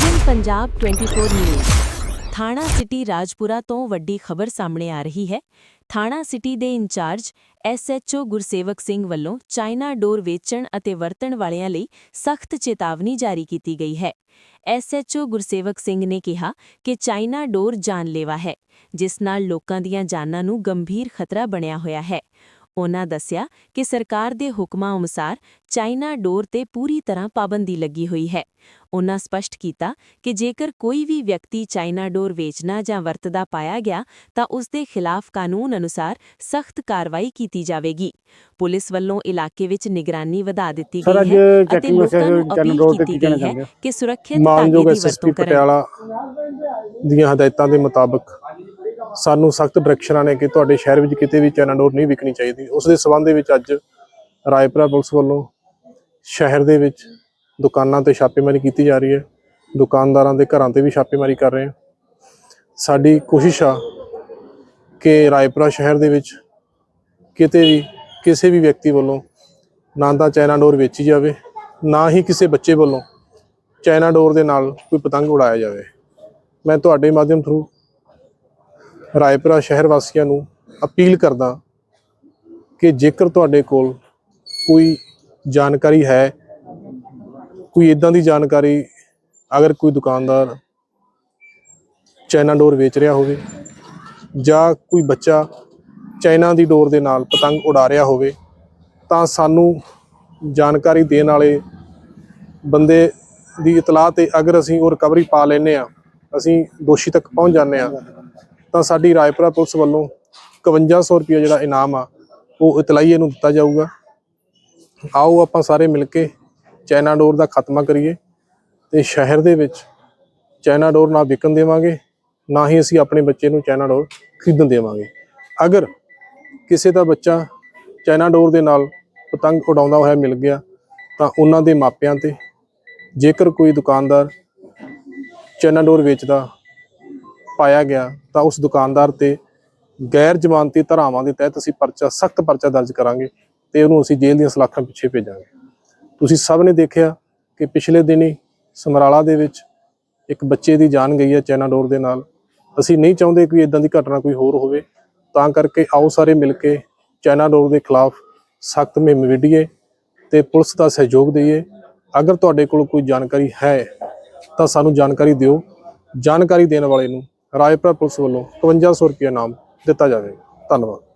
Vision Punjab 24 news ਥਾਣਾ city Rajpura ਤੋਂ ਵੱਡੀ ਖਬਰ ਸਾਹਮਣੇ ਆ ਰਹੀ ਹੈ। ਥਾਣਾ ਸਿਟੀ ਦੇ ਇੰਚਾਰਜ ਐਸਐਚਓ ਗੁਰਸੇਵਕ ਸਿੰਘ ਵੱਲੋਂ ਚਾਈਨਾ ਡੋਰ ਵੇਚਣ ਅਤੇ ਵਰਤਣ ਵਾਲਿਆਂ ਲਈ ਸਖਤ ਚੇਤਾਵਨੀ ਜਾਰੀ ਕੀਤੀ ਗਈ ਹੈ। ਐਸਐਚਓ ਗੁਰਸੇਵਕ ਸਿੰਘ ਨੇ ਕਿਹਾ ਕਿ ਚਾਈਨਾ ਡੋਰ ਜਾਨਲੇਵਾ ਹੈ, ਜਿਸ ਨਾਲ ਲੋਕਾਂ ਦੀਆਂ ਜਾਨਾਂ ਨੂੰ ਗੰਭੀਰ ਖਤਰਾ ਬਣਿਆ ਹੋਇਆ ਹੈ। ਉਨ੍ਹਾਂ ਦੱਸਿਆ ਕਿ ਸਰਕਾਰ ਦੇ ਹੁਕਮਾਂ ਅਨੁਸਾਰ ਚਾਈਨਾ ਡੋਰ ਤੇ ਪੂਰੀ ਤਰ੍ਹਾਂ ਪਾਬੰਦੀ ਲੱਗੀ ਹੋਈ ਹੈ। ਉਨ੍ਹਾਂ ਸਪਸ਼ਟ ਕੀਤਾ ਕਿ ਜੇਕਰ ਕੋਈ ਵੀ ਵਿਅਕਤੀ ਚਾਈਨਾ ਡੋਰ ਵੇਚਣਾ ਜਾਂ ਵਰਤਦਾ ਪਾਇਆ ਗਿਆ ਤਾਂ ਉਸ ਦੇ ਖਿਲਾਫ ਕਾਨੂੰਨ ਅਨੁਸਾਰ ਸਖਤ ਕਾਰਵਾਈ ਕੀਤੀ ਜਾਵੇਗੀ। ਪੁਲਿਸ ਵੱਲੋਂ ਇਲਾਕੇ ਵਿੱਚ ਨਿਗਰਾਨੀ ਵਧਾ ਦਿੱਤੀ ਗਈ ਹੈ ਅਤੇ ਲੋਕਾਂ ਨੂੰ ਅਪੀਲ ਕੀਤੀ ਗਈ ਹੈ? ਕਿ ਸੁਰੱਖਿਅਤ ਧਾਗੇ ਦੀ ਵਰਤੋਂ ਕਰਨ। ਦੀਆਂ ਹਦਾਇਤਾਂ ਦੇ ਮੁਤਾਬਕ ਸਾਨੂੰ ਸਖਤ ਡਾਇਰੈਕਸ਼ਨਾਂ ਨੇ ਕਿ ਤੁਹਾਡੇ ਸ਼ਹਿਰ ਵਿੱਚ ਕਿਤੇ ਵੀ ਚੈਨਾ ਨਹੀਂ ਵਿਕਣੀ ਚਾਹੀਦੀ। ਉਸ ਦੇ ਸਬੰਧ ਦੇ ਵਿੱਚ ਅੱਜ ਰਾਏਪੁਰਾ ਪੁਲਿਸ ਵੱਲੋਂ ਸ਼ਹਿਰ ਦੇ ਵਿੱਚ ਦੁਕਾਨਾਂ ਤੇ ਛਾਪੇਮਾਰੀ ਕੀਤੀ ਜਾ ਰਹੀ ਹੈ। ਦੁਕਾਨਦਾਰਾਂ ਦੇ ਘਰਾਂ ਤੇ ਵੀ ਛਾਪੇਮਾਰੀ ਕਰ ਰਹੇ ਹਾਂ। ਸਾਡੀ ਕੋਸ਼ਿਸ਼ ਆ ਕਿ ਰਾਏਪੁਰਾ ਸ਼ਹਿਰ ਦੇ ਵਿੱਚ ਕਿਤੇ ਵੀ ਕਿਸੇ ਵੀ ਵਿਅਕਤੀ ਵੱਲੋਂ ਨਾ ਤਾਂ ਚਾਈਨਾ ਡੋਰ ਵੇਚੀ ਜਾਵੇ, ਨਾ ਹੀ ਕਿਸੇ ਬੱਚੇ ਵੱਲੋਂ ਚਾਈਨਾ ਡੋਰ ਦੇ ਨਾਲ ਕੋਈ ਪਤੰਗ ਉਡਾਇਆ ਜਾਵੇ। ਮੈਂ ਤੁਹਾਡੇ ਮਾਧਿਅਮ ਥਰੂ ਰਾਏਪੁਰਾ ਸ਼ਹਿਰ ਵਾਸੀਆਂ ਨੂੰ ਅਪੀਲ ਕਰਦਾ ਕਿ ਜੇਕਰ ਤੁਹਾਡੇ ਕੋਲ ਕੋਈ ਜਾਣਕਾਰੀ ਹੈ, ਕੋਈ ਇਦਾਂ ਦੀ ਜਾਣਕਾਰੀ, ਅਗਰ ਕੋਈ ਦੁਕਾਨਦਾਰ ਚਾਈਨਾ ਡੋਰ ਵੇਚ ਰਿਹਾ ਹੋਵੇ ਜਾਂ ਕੋਈ ਬੱਚਾ ਚਾਈਨਾ ਦੀ ਡੋਰ ਦੇ ਨਾਲ ਪਤੰਗ ਉਡਾ ਰਿਹਾ ਹੋਵੇ, ਤਾਂ ਸਾਨੂੰ ਜਾਣਕਾਰੀ ਦੇਣ ਵਾਲੇ ਬੰਦੇ ਦੀ ਇਤਲਾਹ ਤੇ ਅਗਰ ਅਸੀਂ ਉਹ ਰਿਕਵਰੀ ਪਾ ਲੈਨੇ ਆ ਅਸੀਂ ਦੋਸ਼ੀ ਤੱਕ ਪਹੁੰਚ ਜਾਂਦੇ ਆ ਤਾਂ ਸਾਡੀ ਰਾਏਪੁਰਾ ਪੁਲਿਸ ਵੱਲੋਂ 5100 ਰੁਪਏ ਜਿਹੜਾ ਇਨਾਮ ਆ, ਉਹ ਇਤਲਾਈਏ ਨੂੰ ਦਿੱਤਾ ਜਾਊਗਾ। ਆਓ ਆਪਾਂ ਸਾਰੇ ਮਿਲ ਕੇ ਚਾਈਨਾ ਡੋਰ ਦਾ ਖਾਤਮਾ ਕਰੀਏ ਤੇ ਸ਼ਹਿਰ ਦੇ ਵਿੱਚ ਚਾਈਨਾ ਡੋਰ ਨਾ ਵਿਕਣ ਦੇਵਾਂਗੇ, ਨਾ ਹੀ ਅਸੀਂ ਆਪਣੇ ਬੱਚੇ ਨੂੰ ਚਾਈਨਾ ਡੋਰ ਖਰੀਦਣ ਦੇਵਾਂਗੇ। ਅਗਰ ਕਿਸੇ ਦਾ ਬੱਚਾ ਚਾਈਨਾ ਡੋਰ ਦੇ ਨਾਲ ਪਤੰਗ ਉਡਾਉਂਦਾ ਹੋਇਆ ਮਿਲ ਗਿਆ, ਤਾਂ ਉਹਨਾਂ ਦੇ ਮਾਪਿਆਂ ਤੇ ਜੇਕਰ ਕੋਈ ਦੁਕਾਨਦਾਰ ਚਾਈਨਾ ਡੋਰ ਵੇਚਦਾ ਪਾਇਆ ਗਿਆ ਤਾਂ ਉਸ ਦੁਕਾਨਦਾਰ ਤੇ ਗੈਰ ਜ਼ਮਾਨਤੀ ਧਾਰਾਵਾਂ ਦੇ ਤਹਿਤ ਅਸੀਂ ਪਰਚਾ, ਸਖਤ ਪਰਚਾ ਦਰਜ ਕਰਾਂਗੇ ਤੇ ਉਹਨੂੰ ਅਸੀਂ ਜੇਲ੍ਹ ਦੀਆਂ ਸਲਾਖਾਂ ਪਿੱਛੇ ਭੇਜਾਂਗੇ। ਤੁਸੀਂ ਸਭ ਨੇ ਦੇਖਿਆ ਕਿ ਪਿਛਲੇ ਦਿਨੀ ਸਮਰਾਲਾ ਦੇ ਵਿੱਚ ਇੱਕ ਬੱਚੇ ਦੀ ਜਾਨ ਗਈ ਹੈ ਚਾਈਨਾ ਡੋਰ ਦੇ ਨਾਲ। ਅਸੀਂ ਨਹੀਂ ਚਾਹੁੰਦੇ ਕਿ ਇਦਾਂ ਦੀ ਘਟਨਾ ਕੋਈ ਹੋਰ ਹੋਵੇ। ਤਾਂ ਕਰਕੇ ਆਓ ਸਾਰੇ ਮਿਲ ਕੇ ਚਾਈਨਾ ਡੋਰ ਦੇ ਖਿਲਾਫ ਸਖਤ ਮੁਹਿੰਮ ਵਿੱਢੀਏ ਤੇ ਪੁਲਿਸ ਦਾ ਸਹਿਯੋਗ ਦਈਏ। ਅਗਰ ਤੁਹਾਡੇ ਕੋਲ ਕੋਈ ਜਾਣਕਾਰੀ ਹੈ ਤਾਂ ਸਾਨੂੰ ਜਾਣਕਾਰੀ ਦਿਓ। ਜਾਣਕਾਰੀ ਦੇਣ ਵਾਲੇ ਨੂੰ ਰਾਏਪੁਰਾ ਪੁਲਿਸ ਵੱਲੋਂ 5500 ਰੁਪਏ ਇਨਾਮ ਦਿੱਤਾ ਜਾਵੇਗਾ। ਧੰਨਵਾਦ।